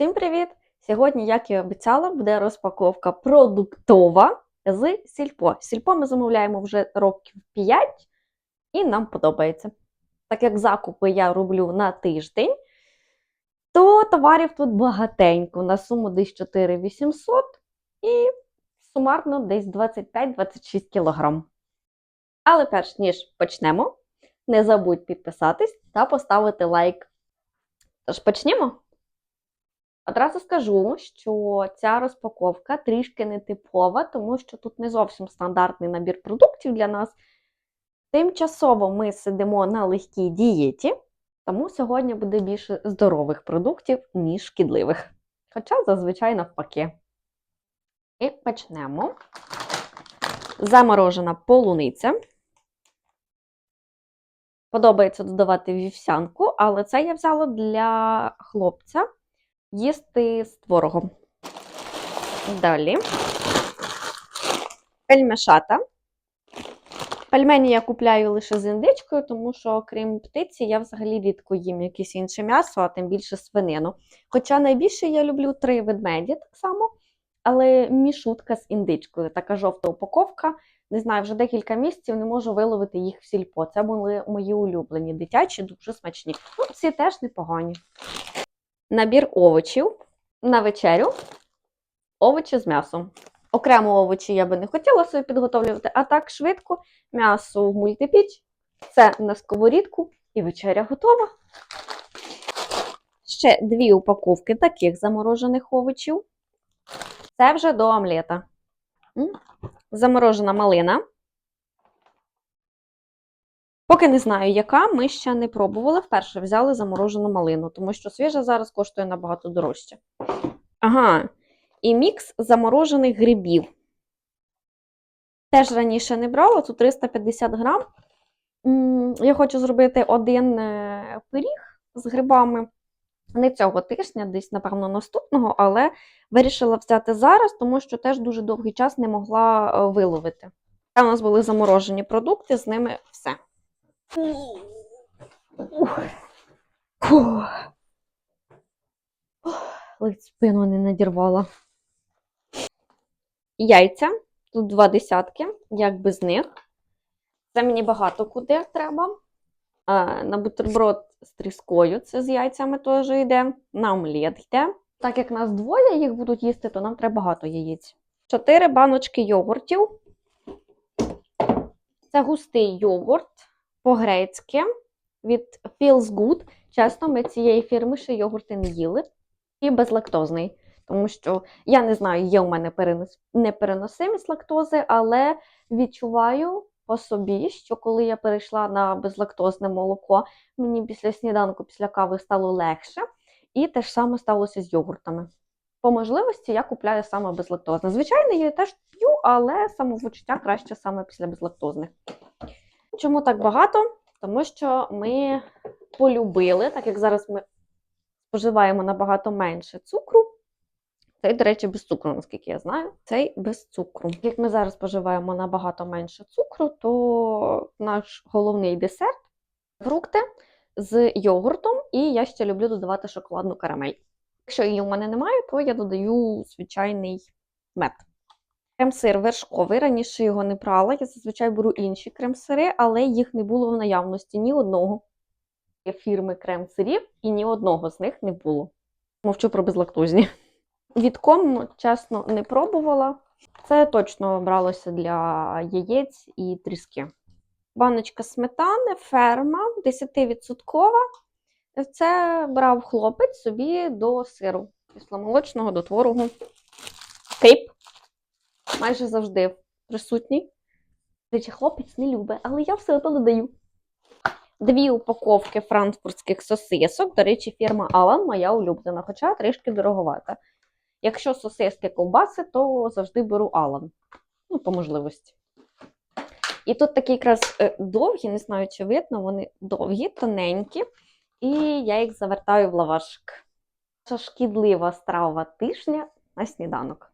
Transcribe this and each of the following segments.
Всім привіт! Сьогодні, як і обіцяла, буде розпаковка продуктова з сільпо. Сільпо ми замовляємо вже років 5 і нам подобається. Так як закупи я роблю на тиждень, то товарів тут багатенько. На суму десь 4800 і сумарно десь 25-26 кг. Але перш ніж почнемо, не забудь підписатись та поставити лайк. Тож почнімо! Одразу скажу, що ця розпаковка трішки нетипова, тому що тут не зовсім стандартний набір продуктів для нас. Тимчасово ми сидимо на легкій дієті, тому сьогодні буде більше здорових продуктів, ніж шкідливих. Хоча зазвичай навпаки. І почнемо. Заморожена полуниця. Подобається додавати вівсянку, але це я взяла для хлопця їсти з творогом. Далі. Пельмешата. Пельмені я купляю лише з індичкою, тому що, крім птиці, я взагалі рідко їм якесь інше м'ясо, а тим більше свинину. Хоча найбільше я люблю три ведмеді так само, але мішутка з індичкою, така жовта упаковка. Не знаю, вже декілька місяців не можу виловити їх в сільпо. Це були мої улюблені дитячі, дуже смачні. Ну, ці теж непогані. Набір овочів на вечерю. Овочі з м'ясом. Окремо овочі я би не хотіла собі підготовлювати, а так швидко м'ясо в мультипіч, це на сковорідку і вечеря готова. Ще дві упаковки таких заморожених овочів. Це вже до омлета. Заморожена малина. Поки не знаю, яка, ми ще не пробували. Вперше взяли заморожену малину, тому що свіжа зараз коштує набагато дорожче. Ага, і мікс заморожених грибів. Теж раніше не брала, тут 350 грам. Я хочу зробити один е, пиріг з грибами. Не цього тижня, десь, напевно, наступного, але вирішила взяти зараз, тому що теж дуже довгий час не могла е, виловити. Це у нас були заморожені продукти, з ними все. Ледь спину не надірвала. Яйця. Тут два десятки, як без них. Це мені багато куди треба. А, на бутерброд з тріскою, це з яйцями теж йде. На омлет йде. Так як нас двоє їх будуть їсти, то нам треба багато яєць. Чотири баночки йогуртів. Це густий йогурт по-грецьки від Feels Good. Чесно, ми цієї фірми ще йогурти не їли. І безлактозний. Тому що я не знаю, є у мене перенос... непереносимість лактози, але відчуваю по собі, що коли я перейшла на безлактозне молоко, мені після сніданку, після кави стало легше. І те ж саме сталося з йогуртами. По можливості я купляю саме безлактозне. Звичайно, я теж п'ю, але самовочуття краще саме після безлактозних. Чому так багато? Тому що ми полюбили, так як зараз ми споживаємо набагато менше цукру. Цей, до речі, без цукру, наскільки я знаю, цей без цукру. Як ми зараз споживаємо набагато менше цукру, то наш головний десерт фрукти з йогуртом, і я ще люблю додавати шоколадну карамель. Якщо її у мене немає, то я додаю звичайний мед. Крем-сир вершковий, раніше його не брала. Я зазвичай беру інші крем-сири, але їх не було в наявності ні одного. Фірми крем-сирів, і ні одного з них не було. Мовчу про безлактозні. Від кому, чесно, не пробувала. Це точно бралося для яєць і тріски. Баночка сметани, ферма 10%. Це брав хлопець собі до сиру кисломолочного, до творогу. Кріп. Майже завжди присутній. Речі, хлопець не любить, але я все одно додаю. Дві упаковки франкфуртських сосисок. До речі, фірма Алан моя улюблена, хоча трішки дороговата. Якщо сосиски ковбаси, то завжди беру Алан. Ну, по можливості. І тут такі якраз е, довгі, не знаю, чи видно, вони довгі, тоненькі, і я їх завертаю в лавашик. Це шкідлива страва тижня на сніданок.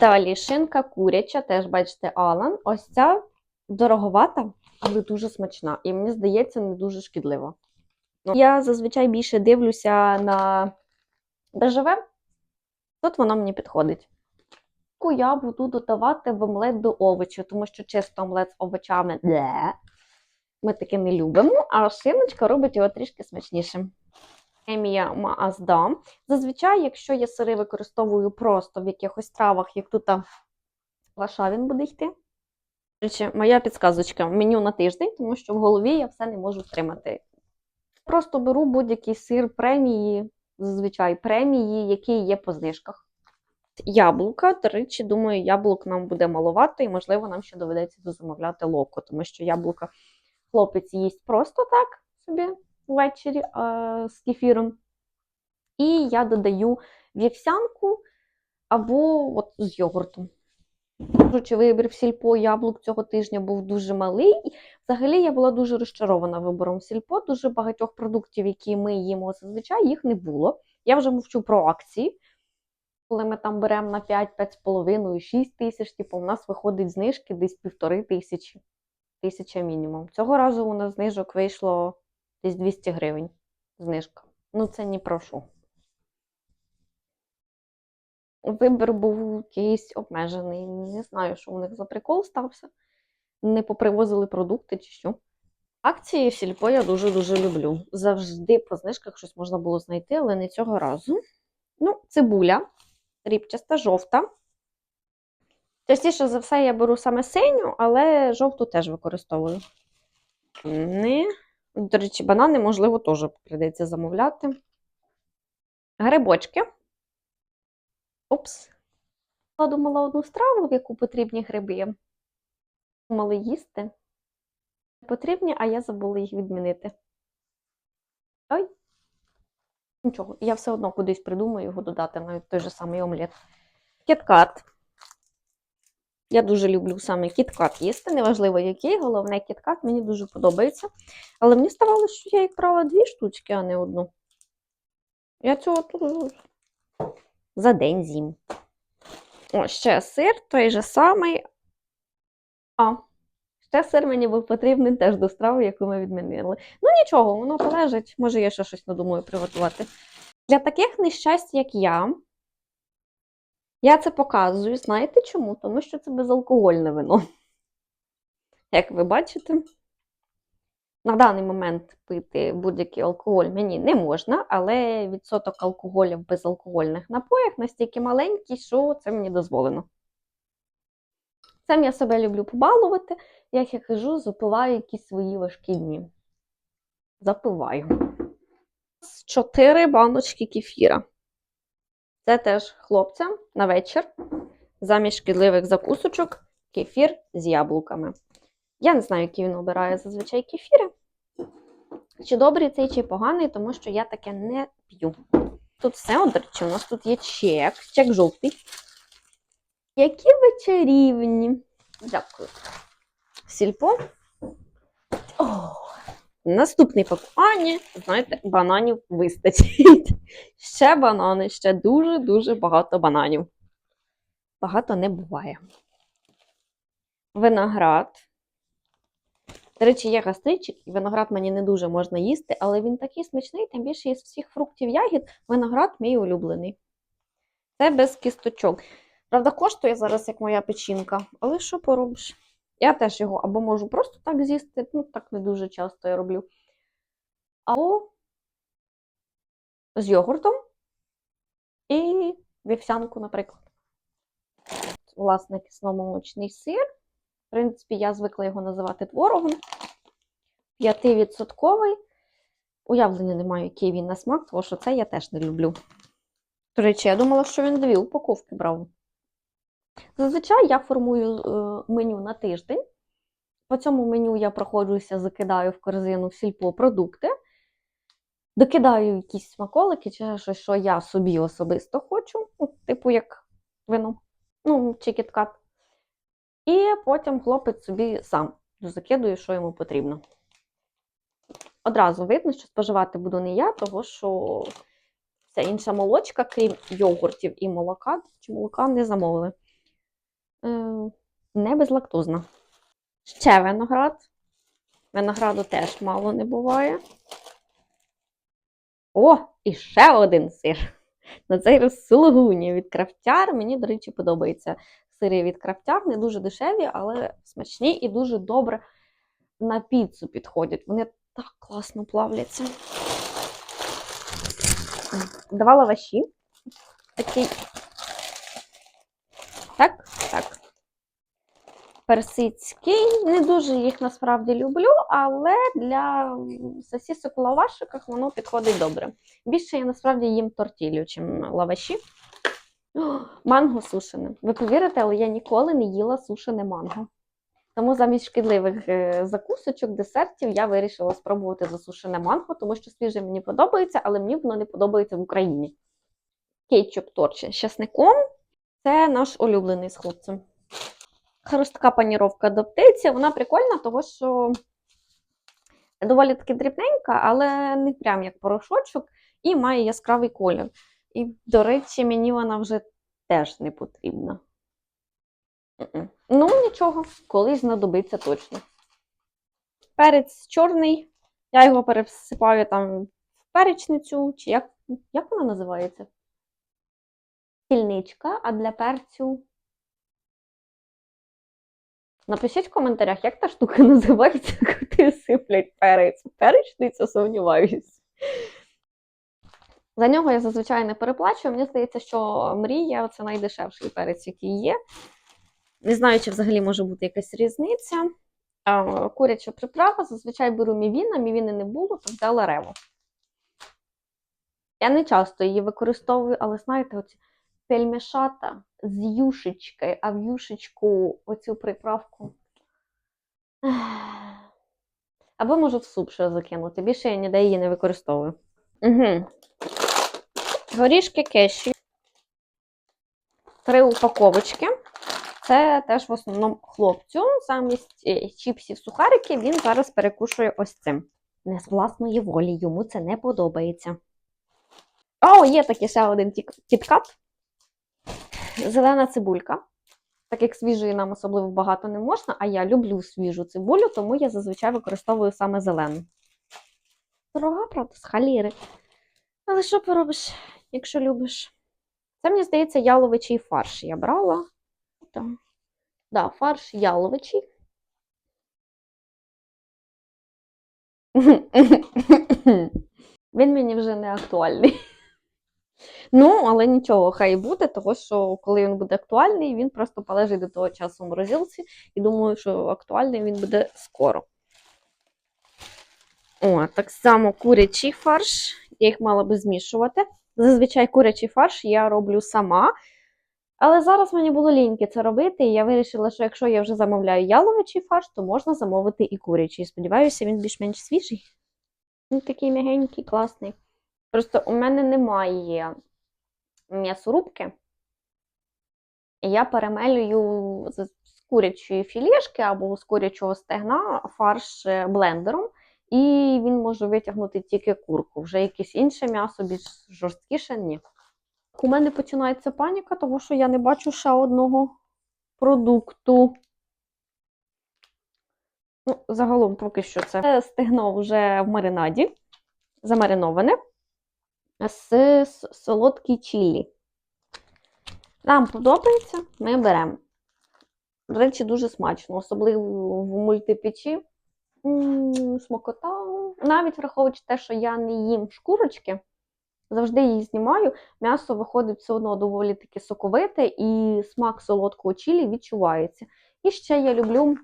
Далі шинка куряча, теж бачите, Алан. Ось ця дороговата, але дуже смачна. І мені здається, не дуже шкідлива. Ну, Я зазвичай більше дивлюся на БЖВ, Тут воно мені підходить. Я буду додавати в омлет до овочів, тому що чисто омлет з овочами ми таке не любимо, а шиночка робить його трішки смачнішим. Емія Маазда. Зазвичай, якщо я сири використовую просто в якихось травах, як тут лаша він буде йти. Речі, моя підсказочка меню на тиждень, тому що в голові я все не можу втримати. Просто беру будь-який сир премії, зазвичай премії, які є по знижках. Яблука, до речі, думаю, яблук нам буде маловато, і, можливо, нам ще доведеться дозамовляти локо, тому що яблука хлопець їсть просто так собі ввечері з кефіром. І я додаю вівсянку або от з йогуртом. Кажучи, вибір в сільпо яблук цього тижня був дуже малий. Взагалі я була дуже розчарована вибором сільпо. Дуже багатьох продуктів, які ми їмо зазвичай, їх не було. Я вже мовчу про акції. Коли ми там беремо на 5, 5,5, 6 тисяч, типу, у нас виходить знижки десь півтори тисячі, тисяча мінімум. Цього разу у нас знижок вийшло десь 200 гривень. Знижка. Ну, це ні про що. Вибір був якийсь обмежений. Не знаю, що у них за прикол стався. Не попривозили продукти чи що. Акції сільпо я дуже-дуже люблю. Завжди по знижках щось можна було знайти, але не цього разу. Ну, цибуля, рібчаста, жовта. Частіше за все я беру саме синю, але жовту теж використовую. Не. До речі, банани, можливо, теж прийдеться замовляти. Грибочки. Упс. Думала одну страву, в яку потрібні гриби. Думали їсти. Потрібні, а я забула їх відмінити. Ой. Нічого, я все одно кудись придумаю його додати, навіть той же самий омлет. Кіткат. Я дуже люблю саме кіткат їсти, неважливо який, головне кіткат мені дуже подобається. Але мені здавалося, що я їх дві штучки, а не одну. Я цього тут за день з'їм. О, ще сир, той же самий. А, ще сир мені був потрібний теж до страви, яку ми відмінили. Ну нічого, воно полежить. Може, я ще щось надумаю приготувати. Для таких нещасть, як я, я це показую. Знаєте чому? Тому що це безалкогольне вино. Як ви бачите, на даний момент пити будь-який алкоголь мені не можна, але відсоток алкоголю в безалкогольних напоях настільки маленький, що це мені дозволено. Цим я себе люблю побалувати, як я кажу, запиваю якісь свої важкі дні. Запиваю. Чотири баночки кефіра. Це теж хлопцям на вечір. Замість шкідливих закусочок кефір з яблуками. Я не знаю, які він обирає зазвичай кефіри. Чи добрий цей, чи поганий, тому що я таке не п'ю. Тут все, от, у нас тут є чек, чек жовтий. Які ви чарівні. Дякую. Сільпо. О, наступний пакування, знаєте, бананів вистачить. Ще банани, ще дуже-дуже багато бананів. Багато не буває. Виноград. До речі, є гастричик, і виноград мені не дуже можна їсти, але він такий смачний, тим більше із всіх фруктів ягід виноград мій улюблений. Це без кісточок. Правда, коштує зараз, як моя печінка, але що поробиш? Я теж його або можу просто так з'їсти, ну так не дуже часто я роблю. Або з йогуртом і вівсянку, наприклад. Власне, кисломолочний сир. В принципі, я звикла його називати творогом. 5%. Уявлення не маю, який він на смак, тому що це я теж не люблю. До речі, я думала, що він дві упаковки брав. Зазвичай я формую е, меню на тиждень. По цьому меню я проходжуся, закидаю в корзину в сільпо продукти, докидаю якісь смаколики чи щось, що я собі особисто хочу, ну, типу як вино, ну, чи кіткат. І потім хлопець собі сам закидує, що йому потрібно. Одразу видно, що споживати буду не я, того що вся інша молочка, крім йогуртів і молока, чи молока не замовили. Е, не безлактозна. Ще виноград. Винограду теж мало не буває. О, і ще один сир. На цей раз сулугуні від крафтяр. Мені, до речі, подобається сири від крафтяр. Не дуже дешеві, але смачні і дуже добре на піцу підходять. Вони так класно плавляться. Два лаваші. Такий. Так, так. Персидський. Не дуже їх насправді люблю, але для сосісок у лавашиках воно підходить добре. Більше я насправді їм тортілю, чим лаваші. Манго сушене. Ви повірите, але я ніколи не їла сушене манго. Тому замість шкідливих е, закусочок, десертів я вирішила спробувати засушене манго, тому що свіже мені подобається, але мені воно не подобається в Україні. Кетчуп торче з часником. Це наш улюблений з хлопцем. Хрустка паніровка до птиці. Вона прикольна, тому що доволі таки дрібненька, але не прям як порошочок, і має яскравий колір. І, до речі, мені вона вже теж не потрібна. Ну, нічого, колись знадобиться точно. Перець чорний, я його пересипаю там в перечницю, чи як, як вона називається? Стільничка, а для перцю. Напишіть в коментарях, як та штука називається, куди сиплять перець. Перечниця, сумніваюсь. За нього я зазвичай не переплачую. Мені здається, що мрія це найдешевший перець, який є. Не знаю, чи взагалі може бути якась різниця. Куряча приправа, зазвичай беру мівіна, мівіни не було, то взяла реву. Я не часто її використовую, але знаєте, оці пельмешата з юшечкою, а в юшечку оцю приправку. Або можу в суп ще закинути. Більше я ніде її не використовую. Угу. Горішки кеші. Три упаковочки. Це теж в основному хлопцю. Замість е, чіпсів сухарики він зараз перекушує ось цим. Не з власної волі, йому це не подобається. О, є такий ще один кіткат. Зелена цибулька. Так як свіжої нам особливо багато не можна, а я люблю свіжу цибулю, тому я зазвичай використовую саме зелену. Дорога, правда, з халіри. Але що поробиш, якщо любиш? Це, мені здається, яловичий фарш я брала. Так. Да, фарш яловичий. Він мені вже не актуальний. Ну, але нічого, хай буде, тому що коли він буде актуальний, він просто полежить до того часу в морозилці, і думаю, що актуальний він буде скоро. О, так само курячий фарш. Я їх мала би змішувати. Зазвичай курячий фарш я роблю сама. Але зараз мені було ліньки це робити, і я вирішила, що якщо я вже замовляю яловичий фарш, то можна замовити і курячий. Сподіваюся, він більш-менш свіжий. Він такий м'ягенький, класний. Просто у мене немає м'ясорубки. Я перемелюю з курячої філішки або з курячого стегна фарш е, блендером, і він може витягнути тільки курку. Вже якесь інше м'ясо, більш жорсткіше ні. У мене починається паніка, тому що я не бачу ще одного продукту. Ну, загалом, поки що це стегно вже в маринаді, замариноване з с- солодкий чилі. Нам подобається, ми беремо. До речі, дуже смачно, особливо в мультипечі. М, Смакота. Навіть враховуючи те, що я не їм шкурочки, завжди її знімаю. М'ясо виходить все одно доволі таки соковите, і смак солодкого чилі відчувається. І ще я люблю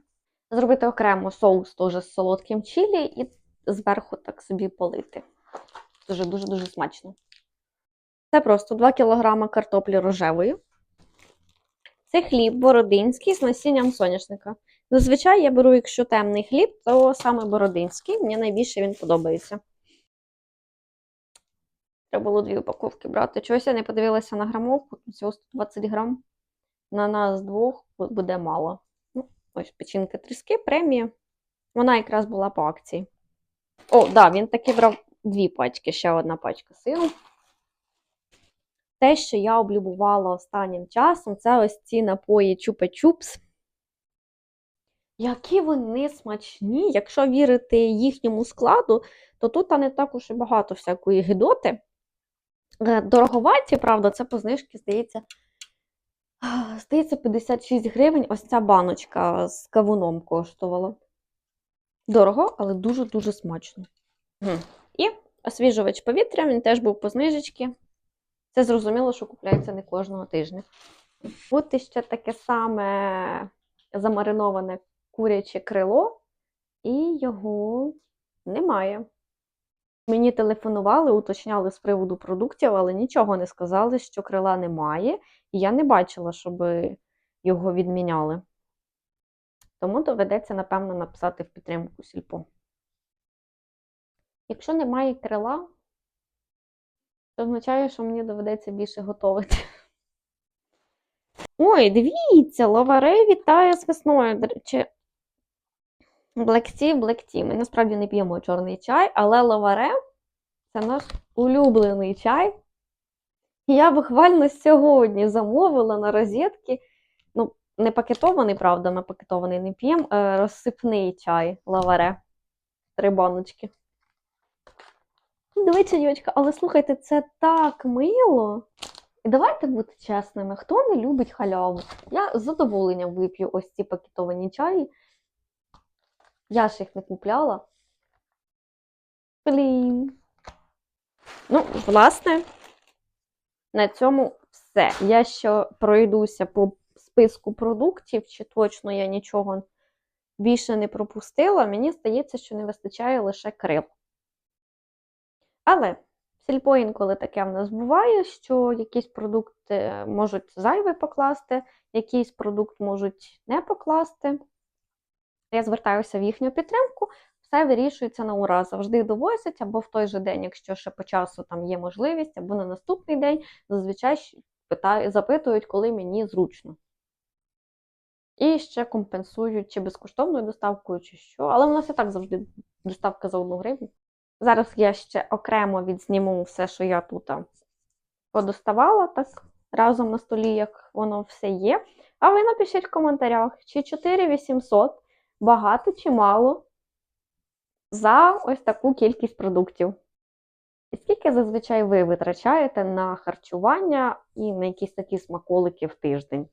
зробити окремо соус теж з солодким чилі і зверху так собі полити. Дуже дуже дуже смачно. Це просто 2 кг картоплі рожевої. Це хліб бородинський з насінням соняшника. Зазвичай я беру, якщо темний хліб, то саме бородинський. Мені найбільше він подобається. Треба було дві упаковки брати. Чогось я не подивилася на грамовку, всього 120 грам. На нас двох буде мало. Ну, ось печінка тріски, премія. Вона якраз була по акції. О, да, він таки брав дві пачки, ще одна пачка сиру. Те, що я облюбувала останнім часом, це ось ці напої чупа-чупс. Які вони смачні, якщо вірити їхньому складу, то тут не так уж і багато всякої гидоти. Е, Дороговаті, правда, це по знижці, здається, здається, 56 гривень. Ось ця баночка з кавуном коштувала. Дорого, але дуже-дуже смачно. І освіжувач повітря, він теж був по знижечці. Це зрозуміло, що купляється не кожного тижня. От іще таке саме замариноване куряче крило, і його немає. Мені телефонували, уточняли з приводу продуктів, але нічого не сказали, що крила немає, і я не бачила, щоб його відміняли. Тому доведеться, напевно, написати в підтримку сільпо. Якщо немає крила, це означає, що мені доведеться більше готувати. Ой, дивіться, лаваре вітає з весною. Tea, Black Tea. Ми насправді не п'ємо чорний чай, але лаваре це наш улюблений чай. Я буквально сьогодні замовила на розетки, ну, не пакетований, правда, ми пакетований не п'ємо, е, розсипний чай лаваре. Три баночки. Дивіться, дівчатка, але слухайте, це так мило. І давайте бути чесними, хто не любить халяву? Я з задоволенням вип'ю ось ці пакетовані чаї. Я ж їх не купляла. Блін. Ну, власне, на цьому все. Я ще пройдуся по списку продуктів, чи точно я нічого більше не пропустила. Мені здається, що не вистачає лише крил. Але сільпо інколи таке в нас буває, що якісь продукти можуть зайве покласти, якийсь продукт можуть не покласти. Я звертаюся в їхню підтримку, все вирішується на ура. Завжди довозять або в той же день, якщо ще по часу там є можливість, або на наступний день зазвичай питаю, запитують, коли мені зручно. І ще компенсують чи безкоштовною доставкою, чи що. Але в нас і так завжди доставка за 1 гривню. Зараз я ще окремо відзніму все, що я тут подоставала, так разом на столі, як воно все є. А ви напишіть в коментарях, чи 4800 багато чи мало за ось таку кількість продуктів. І скільки зазвичай ви витрачаєте на харчування і на якісь такі смаколики в тиждень?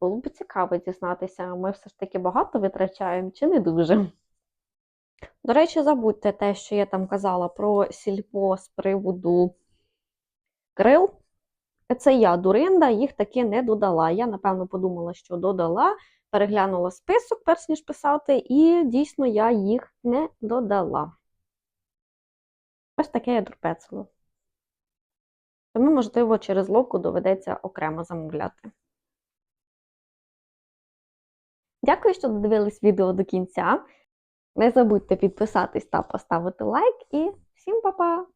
Було б цікаво дізнатися, ми все ж таки багато витрачаємо чи не дуже. До речі, забудьте те, що я там казала про сільпо з приводу крил. Це я, дуринда, їх таки не додала. Я, напевно, подумала, що додала, переглянула список, перш ніж писати, і дійсно я їх не додала. Ось таке я дурпецело. Тому, можливо, через локу доведеться окремо замовляти. Дякую, що додивились відео до кінця. Не забудьте підписатись та поставити лайк. І всім па-па!